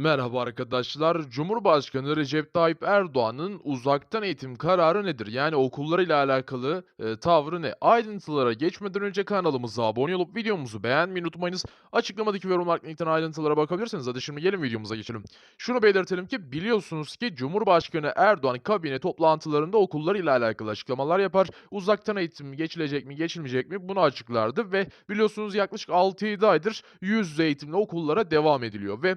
Merhaba arkadaşlar. Cumhurbaşkanı Recep Tayyip Erdoğan'ın uzaktan eğitim kararı nedir? Yani okullarıyla alakalı e, tavrı ne? Ayrıntılara geçmeden önce kanalımıza abone olup videomuzu beğenmeyi unutmayınız. Açıklamadaki yorum linkten ayrıntılara bakabilirsiniz. Hadi şimdi gelin videomuza geçelim. Şunu belirtelim ki biliyorsunuz ki Cumhurbaşkanı Erdoğan kabine toplantılarında okullarıyla alakalı açıklamalar yapar. Uzaktan eğitim geçilecek mi geçilmeyecek mi bunu açıklardı ve biliyorsunuz yaklaşık 6-7 aydır yüz yüze eğitimli okullara devam ediliyor ve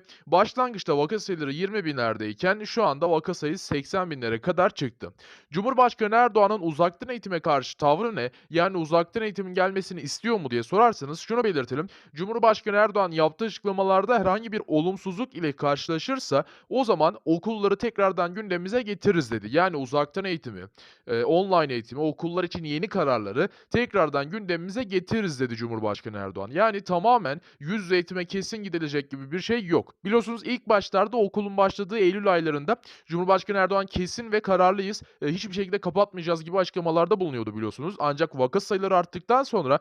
Başlangıçta vaka sayıları 20 binlerdeyken şu anda vaka sayısı 80 binlere kadar çıktı. Cumhurbaşkanı Erdoğan'ın uzaktan eğitime karşı tavrı ne? Yani uzaktan eğitimin gelmesini istiyor mu diye sorarsanız şunu belirtelim. Cumhurbaşkanı Erdoğan yaptığı açıklamalarda herhangi bir olumsuzluk ile karşılaşırsa o zaman okulları tekrardan gündemimize getiririz dedi. Yani uzaktan eğitimi, e, online eğitimi, okullar için yeni kararları tekrardan gündemimize getiririz dedi Cumhurbaşkanı Erdoğan. Yani tamamen yüz yüze eğitime kesin gidilecek gibi bir şey yok. Biliyorsunuz ilk başlarda okulun başladığı Eylül aylarında Cumhurbaşkanı Erdoğan kesin ve kararlıyız, eee, hiçbir şekilde kapatmayacağız gibi açıklamalarda bulunuyordu biliyorsunuz. Ancak vaka sayıları arttıktan sonra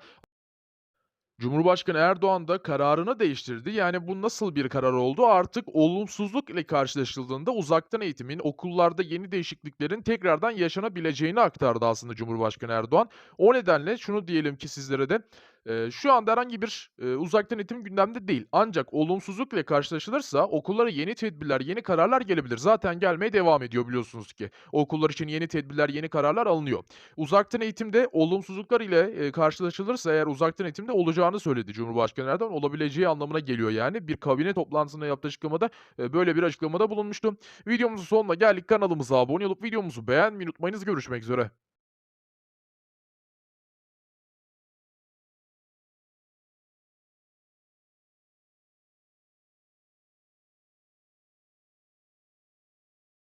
Cumhurbaşkanı Erdoğan da kararını değiştirdi. Yani bu nasıl bir karar oldu? Artık olumsuzluk ile karşılaşıldığında uzaktan eğitimin, okullarda yeni değişikliklerin tekrardan yaşanabileceğini aktardı aslında Cumhurbaşkanı Erdoğan. O nedenle şunu diyelim ki sizlere de, eee, şu anda herhangi bir, eee, uzaktan eğitim gündemde değil. Ancak olumsuzluk ile karşılaşılırsa okullara yeni tedbirler, yeni kararlar gelebilir. Zaten gelmeye devam ediyor biliyorsunuz ki. Okullar için yeni tedbirler, yeni kararlar alınıyor. Uzaktan eğitimde olumsuzluklar ile, eee, karşılaşılırsa eğer uzaktan eğitimde olacağını söyledi Cumhurbaşkanı Erdoğan. Olabileceği anlamına geliyor yani. Bir kabine toplantısında yaptığı açıklamada, eee, böyle bir açıklamada bulunmuştu. Videomuzun sonuna geldik. Kanalımıza abone olup videomuzu beğenmeyi unutmayınız. Görüşmek üzere.